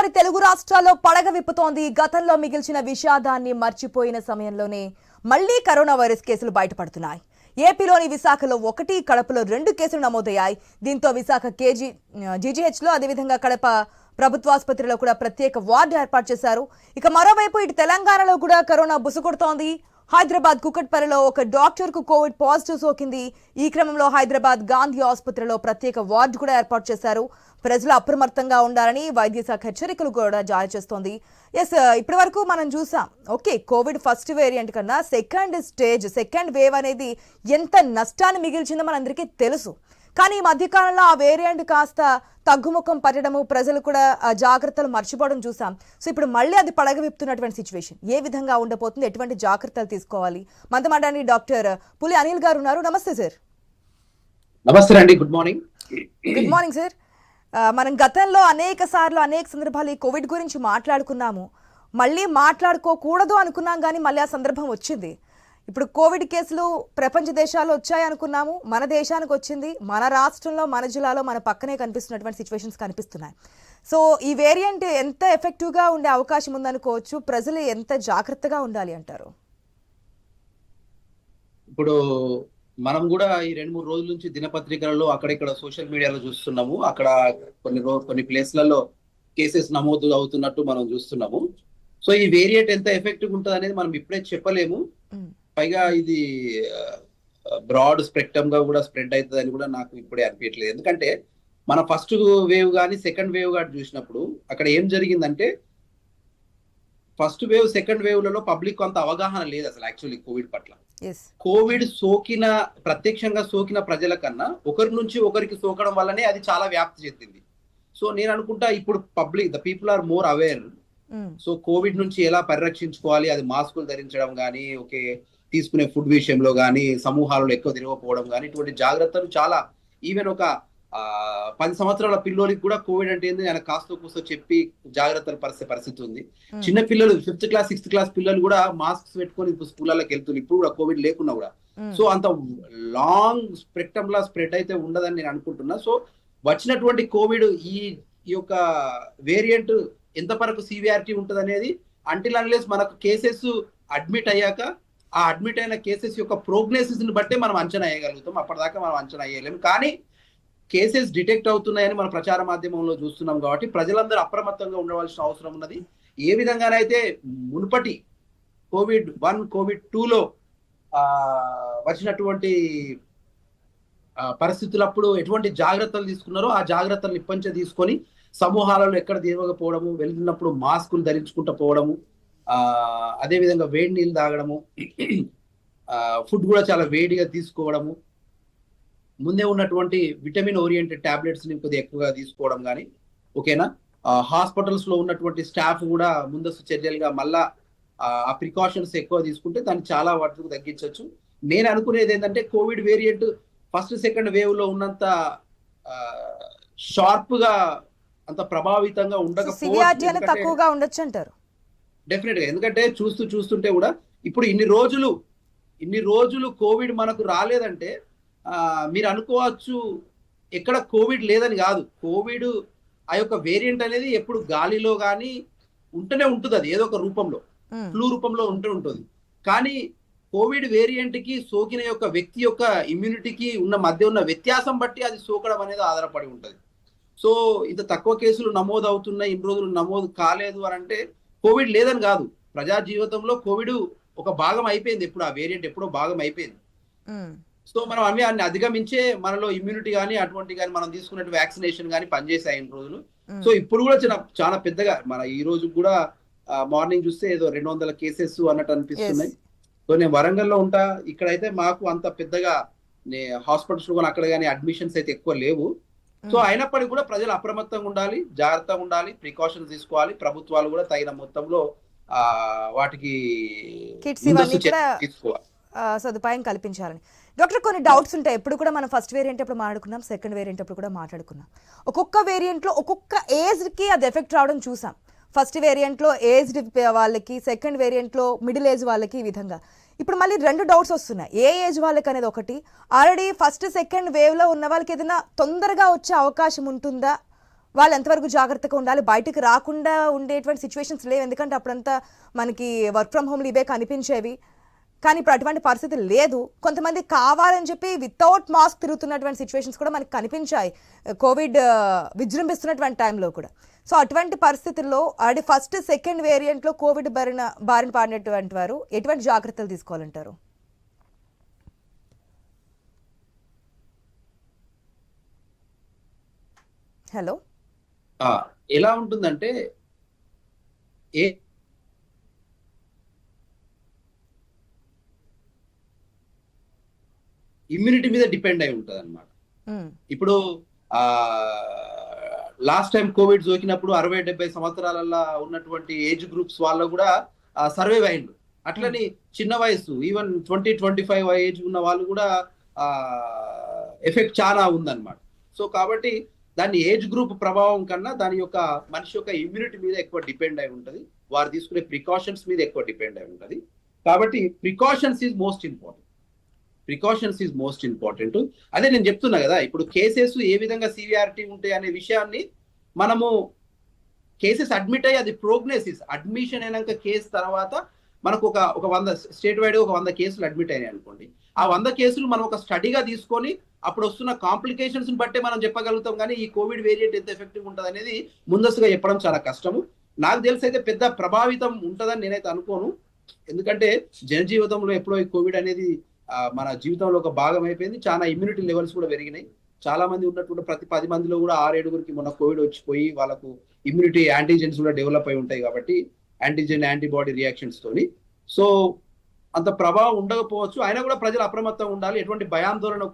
Corona Telugu రాష్ట్రాల్లో పడగ విప్పుతోంది. గతంలో మిగిల్చిన విషాదాన్ని మర్చిపోయిన సమయంలోనే మళ్ళీ కరోనా వైరస్ కేసులు బయటపడుతున్నాయి. ఏపీలోని విశాఖలో ఒకటి కడపలో రెండు కేసులు నమోదయ్యాయి. దీంతో విశాఖ కేజీ జీజీహెచ్లో అదేవిధంగా కడప ప్రభుత్వాసుపత్రిలో కూడా ప్రత్యేక వార్డు ఏర్పాటు చేశారు. ఇక మరోవైపు ఇటు తెలంగాణలో కూడా కరోనా బుసకొడుతోంది హైదరాబాద్ కుకట్పల్లిలో ఒక డాక్టర్కు కోవిడ్ పాజిటివ్ సోకింది. ఈ క్రమంలో హైదరాబాద్ గాంధీ ఆసుపత్రిలో ప్రత్యేక వార్డు కూడా ఏర్పాటు చేశారు. ప్రజలు అప్రమత్తంగా ఉండాలని వైద్య శాఖ హెచ్చరికలు కూడా జారీ చేస్తోంది. ఎస్ ఇప్పటి వరకు మనం చూసాం. ఓకే కోవిడ్ ఫస్ట్ వేరియంట్ కన్నా సెకండ్ స్టేజ్ సెకండ్ వేవ్ అనేది ఎంత నష్టాన్ని మిగిల్చిందో మనందరికీ తెలుసు. కానీ ఈ మధ్యకాలంలో ఆ వేరియంట్ కాస్త తగ్గుముఖం పట్టడము ప్రజలు కూడా ఆ జాగ్రత్తలు మర్చిపోవడం చూసాం. సో ఇప్పుడు మళ్ళీ అది పడగ విప్పుతున్నటువంటి సిచ్యువేషన్ ఏ విధంగా ఉండబోతుంది? ఎటువంటి జాగ్రత్తలు తీసుకోవాలి? మాట్లాడి డాక్టర్ పులి అనిల్ గారు ఉన్నారు. నమస్తే సార్ నమస్తే అండి. Good morning good morning sir మనం గతంలో అనేక సార్లు అనేక సందర్భాలు ఈ కోవిడ్ గురించి మాట్లాడుకున్నాము. మళ్ళీ మాట్లాడుకోకూడదు అనుకున్నాం కానీ మళ్ళీ ఆ సందర్భం వచ్చింది. ఇప్పుడు కోవిడ్ కేసులు ప్రపంచ దేశాల్లో వచ్చాయి అనుకున్నాము. మన దేశానికి వచ్చింది. మన రాష్ట్రంలో మన జిల్లాలో మన పక్కనే కనిపిస్తున్నటువంటి సిచ్యువేషన్స్ కనిపిస్తున్నాయి. సో ఈ వేరియంట్ ఎంత ఎఫెక్టివ్గా ఉండే అవకాశం ఉందనుకోవచ్చు. ప్రజలు ఎంత జాగ్రత్తగా ఉండాలి అంటారు? ఇప్పుడు మనం కూడా ఈ రెండు మూడు రోజుల నుంచి దినపత్రికలలో అక్కడిక్కడ సోషల్ మీడియాలో చూస్తున్నాము. అక్కడ కొన్ని కొన్ని ప్లేస్లలో కేసెస్ నమోదు అవుతున్నట్టు మనం చూస్తున్నాము. సో ఈ వేరియంట్ ఎంత ఎఫెక్టివ్ ఉంటుంది అనేది మనం ఇప్పుడే చెప్పలేము. పైగా ఇది బ్రాడ్ స్పెక్ట్రమ్గా కూడా స్ప్రెడ్ అవుతుంది అని కూడా నాకు ఇప్పుడే అనిపించట్లేదు ఎందుకంటే మన ఫస్ట్ వేవ్ కానీ సెకండ్ వేవ్ కానీ చూసినప్పుడు అక్కడ ఏం జరిగిందంటే ఫస్ట్ వేవ్ సెకండ్ వేవ్లలో పబ్లిక్ అంత అవగాహన లేదు అసలు యాక్చువల్లీ కోవిడ్ పట్ల. కోవిడ్ సోకిన ప్రత్యక్షంగా సోకిన ప్రజల కన్నా ఒకరి నుంచి ఒకరికి సోకడం వల్లనే అది చాలా వ్యాప్తి చెందింది. సో నేను అనుకుంటా ఇప్పుడు public the people are more aware so covid నుంచి ఎలా పరిరక్షించుకోవాలి? అది మాస్కులు ధరించడం కానీ ఓకే తీసుకునే ఫుడ్ విషయంలో కానీ సమూహాలలో ఎక్కువ తిరగకపోవడం కానీ ఇటువంటి జాగ్రత్తలు చాలా ఈవెన్ ఒక పది సంవత్సరాల పిల్లోనికి కూడా కోవిడ్ అంటే ఏంది? ఆయన కాస్త కూస్తో చెప్పి జాగ్రత్తలు పరిసే పరిస్థితి ఉంది. చిన్న పిల్లలు ఫిఫ్త్ క్లాస్ సిక్స్త్ క్లాస్ పిల్లలు కూడా మాస్క్స్ పెట్టుకొని ఇప్పుడు స్కూళ్ళకి వెళ్తున్నారు. ఇప్పుడు కూడా కోవిడ్ లేకున్నా కూడా. సో అంత లాంగ్ స్పెక్ట్రమ్ లా స్ప్రెడ్ అయితే ఉండదని నేను అనుకుంటున్నా. సో వచ్చినటువంటి కోవిడ్ ఈ ఈ యొక్క వేరియంట్ ఎంత వరకు సివియారిటీ ఉంటుంది అనేది అంటిల్ అన్లెస్ మనకు కేసెస్ అడ్మిట్ అయ్యాక ఆ అడ్మిట్ అయిన కేసెస్ యొక్క ప్రోగ్నోసిస్ని బట్టే మనం అంచనా వేయగలుగుతాం. అప్పటిదాకా మనం అంచనా వేయలేము కానీ కేసెస్ డిటెక్ట్ అవుతున్నాయని మన ప్రచార మాధ్యమంలో చూస్తున్నాం కాబట్టి ప్రజలందరూ అప్రమత్తంగా ఉండవలసిన అవసరం ఉన్నది. ఏ విధంగానైతే మునుపటి కోవిడ్ వన్ కోవిడ్ టూలో వచ్చినటువంటి పరిస్థితులప్పుడు ఎటువంటి జాగ్రత్తలు తీసుకున్నారో ఆ జాగ్రత్తలు ఇప్పంచ తీసుకొని సమూహాలలో ఎక్కడ తిరగకపోవడము వెళ్తున్నప్పుడు మాస్కులు ధరించుకుంటూ పోవడము అదేవిధంగా వేడి నీళ్ళు తాగడము ఫుడ్ కూడా చాలా వేడిగా తీసుకోవడము ముందే ఉన్నటువంటి విటమిన్ ఓరియంటెడ్ టాబ్లెట్స్ని కొద్దిగా ఎక్కువగా తీసుకోవడం కానీ ఓకేనా? హాస్పిటల్స్లో ఉన్నటువంటి స్టాఫ్ కూడా ముందస్తు చర్యలుగా మళ్ళా ఆ, ప్రికాషన్స్ ఎక్కువ తీసుకుంటే దాన్ని చాలా వాటికి తగ్గించవచ్చు నేను అనుకునేది ఏంటంటే కోవిడ్ వేరియంట్ ఫస్ట్ సెకండ్ వేవ్లో ఉన్నంత షార్ప్గా అంత ప్రభావితంగా ఉండకపోవచ్చు. తక్కువగా ఉండొచ్చు అంటారు. డెఫినెట్గా ఎందుకంటే చూస్తూ చూస్తుంటే కూడా ఇప్పుడు ఇన్ని రోజులు ఇన్ని రోజులు కోవిడ్ మనకు రాలేదంటే మీరు అనుకోవచ్చు ఎక్కడ కోవిడ్ లేదని కాదు. కోవిడ్ ఆ యొక్క వేరియంట్ అనేది ఎప్పుడు గాలిలో కానీ ఉంటూనే ఉంటుంది అది ఏదో ఒక రూపంలో. ఫ్లూ రూపంలో ఉంటూ ఉంటుంది. కానీ కోవిడ్ వేరియంట్కి సోకిన యొక్క వ్యక్తి యొక్క ఇమ్యూనిటీకి ఉన్న మధ్య ఉన్న వ్యత్యాసం బట్టి అది సోకడం అనేది ఆధారపడి ఉంటుంది. సో ఇంత తక్కువ కేసులు నమోదు అవుతున్నాయి ఇన్ని రోజులు నమోదు కాలేదు అని అంటే కోవిడ్ లేదని కాదు. ప్రజా జీవితంలో కోవిడ్ ఒక భాగం అయిపోయింది ఎప్పుడు ఆ వేరియంట్ ఎప్పుడో భాగం అయిపోయింది. సో మనం అవి అన్ని అధిగమించే మనలో ఇమ్యూనిటీ కానీ అటువంటి కానీ మనం తీసుకున్నట్టు వ్యాక్సినేషన్ కానీ పనిచేసాయి ఇన్ని రోజులు. సో ఇప్పుడు కూడా చాలా చాలా పెద్దగా మన ఈ రోజు కూడా మార్నింగ్ చూస్తే ఏదో రెండు వందల కేసెస్ అన్నట్టు అనిపిస్తున్నాయి. సో నేను వరంగల్లో ఉంటా ఇక్కడైతే మాకు అంత పెద్దగా హాస్పిటల్స్లో కానీ అక్కడ కానీ అడ్మిషన్స్ అయితే ఎక్కువ లేవు సో. అయినప్పటికీ కూడా ప్రజలు అప్రమత్తంగా ఉండాలి జాగ్రత్తగా ఉండాలి ప్రికాషన్స్ తీసుకోవాలి ప్రభుత్వాలు కూడా తగిన మొత్తంలో ఆ వాటికి తీసుకోవాలి సదుపాయం కల్పించాలని. డాక్టర్ కొన్ని డౌట్స్ ఉంటాయి. ఎప్పుడు కూడా మనం ఫస్ట్ వేరియంట్ అప్పుడు మాట్లాడుకున్నాం? సెకండ్ వేరియంట్ అప్పుడు కూడా మాట్లాడుకున్నాం. ఒక్కొక్క వేరియంట్లో ఒక్కొక్క ఏజ్కి అది ఎఫెక్ట్ రావడం చూసాం. ఫస్ట్ వేరియంట్లో ఏజ్డ్ వాళ్ళకి సెకండ్ వేరియంట్లో మిడిల్ ఏజ్ వాళ్ళకి ఈ విధంగా. ఇప్పుడు మళ్ళీ రెండు డౌట్స్ వస్తున్నాయి. ఏ ఏజ్ వాళ్ళకి అనేది ఒకటి. ఆల్రెడీ ఫస్ట్ సెకండ్ వేవ్లో ఉన్న వాళ్ళకి ఏదైనా తొందరగా వచ్చే అవకాశం ఉంటుందా? వాళ్ళు ఎంతవరకు జాగ్రత్తగా ఉండాలి? బయటకు రాకుండా ఉండేటువంటి సిచ్యువేషన్స్ లేవు. ఎందుకంటే అప్పుడంతా మనకి వర్క్ ఫ్రమ్ హోమ్లు ఇవే కనిపించేవి. కానీ ఇప్పుడు అటువంటి పరిస్థితి లేదు. కొంతమంది కావాలని చెప్పి వితౌట్ మాస్క్ తిరుగుతున్నటువంటి సిచ్యువేషన్స్ కూడా మనకి కనిపించాయి. కోవిడ్ uh, విజృంభిస్తున్నటువంటి టైంలో కూడా. సో అటువంటి పరిస్థితుల్లో అది ఫస్ట్ సెకండ్ వేరియంట్లో కోవిడ్ బారిన బారిన పడినటువంటి వారు ఎటువంటి జాగ్రత్తలు తీసుకోవాలంటారు? హలో ఎలా ఉంటుందంటే ఏ ఇమ్యూనిటీ మీద డిపెండ్ అయి ఉంటుంది అనమాట మ్మ్. ఇప్పుడు ఆ లాస్ట్ టైం కోవిడ్ సోకినప్పుడు అరవై డెబ్బై సంవత్సరాలలో ఉన్నటువంటి ఏజ్ గ్రూప్స్ వాళ్ళు కూడా సర్వైవ్ అయిండు అట్లని చిన్న వయసు even twenty twenty five age ఉన్న వాళ్ళు కూడా ఎఫెక్ట్ చాలా ఉందన్నమాట. సో కాబట్టి దాని ఏజ్ గ్రూప్ ప్రభావం కన్నా దాని యొక్క మనిషి యొక్క ఇమ్యూనిటీ మీద ఎక్కువ డిపెండ్ అయి ఉంటుంది. వారు తీసుకునే ప్రికాషన్స్ మీద ఎక్కువ డిపెండ్ అయి ఉంటుంది. కాబట్టి precautions is most important precautions is most important అదే నేను చెప్తున్నా కదా ఇప్పుడు కేసెస్ ఏ విధంగా సివియారిటీ ఉంటాయి అనే విషయాన్ని మనము కేసెస్ అడ్మిట్ అయ్యి అది ప్రోగ్నెసిస్ అడ్మిషన్ అయినాక కేసు తర్వాత మనకు ఒక ఒక వంద స్టేట్ వైడ్ ఒక వంద కేసులు అడ్మిట్ అయినాయి అనుకోండి. ఆ వంద కేసులు మనం ఒక స్టడీగా తీసుకొని అప్పుడు వస్తున్న కాంప్లికేషన్స్ బట్టే మనం చెప్పగలుగుతాం కానీ ఈ కోవిడ్ వేరియంట్ ఎంత ఎఫెక్టివ్ ఉంటుంది అనేది ముందస్తుగా చెప్పడం చాలా కష్టము. నాకు తెలిసి అయితే పెద్ద ప్రభావితం ఉంటుందని నేనైతే అనుకోను. ఎందుకంటే జనజీవితంలో ఎప్పుడో ఈ కోవిడ్ అనేది మన జీవితంలో ఒక భాగం అయిపోయింది. చాలా ఇమ్యూనిటీ లెవెల్స్ కూడా పెరిగినాయి. చాలా మంది ఉన్నటువంటి ప్రతి పది మందిలో కూడా ఆరేడుగురికి మొన్న కోవిడ్ వచ్చిపోయి వాళ్ళకు ఇమ్యూనిటీ యాంటీజెన్స్ కూడా డెవలప్ అయి ఉంటాయి కాబట్టి యాంటీజెన్ యాంటీబాడీ రియాక్షన్స్ తోని. సో అంత ప్రభావం ఉండకపోవచ్చు. అయినా కూడా ప్రజలు అప్రమత్తంగా ఉండాలి. ఎటువంటి భయాందోళన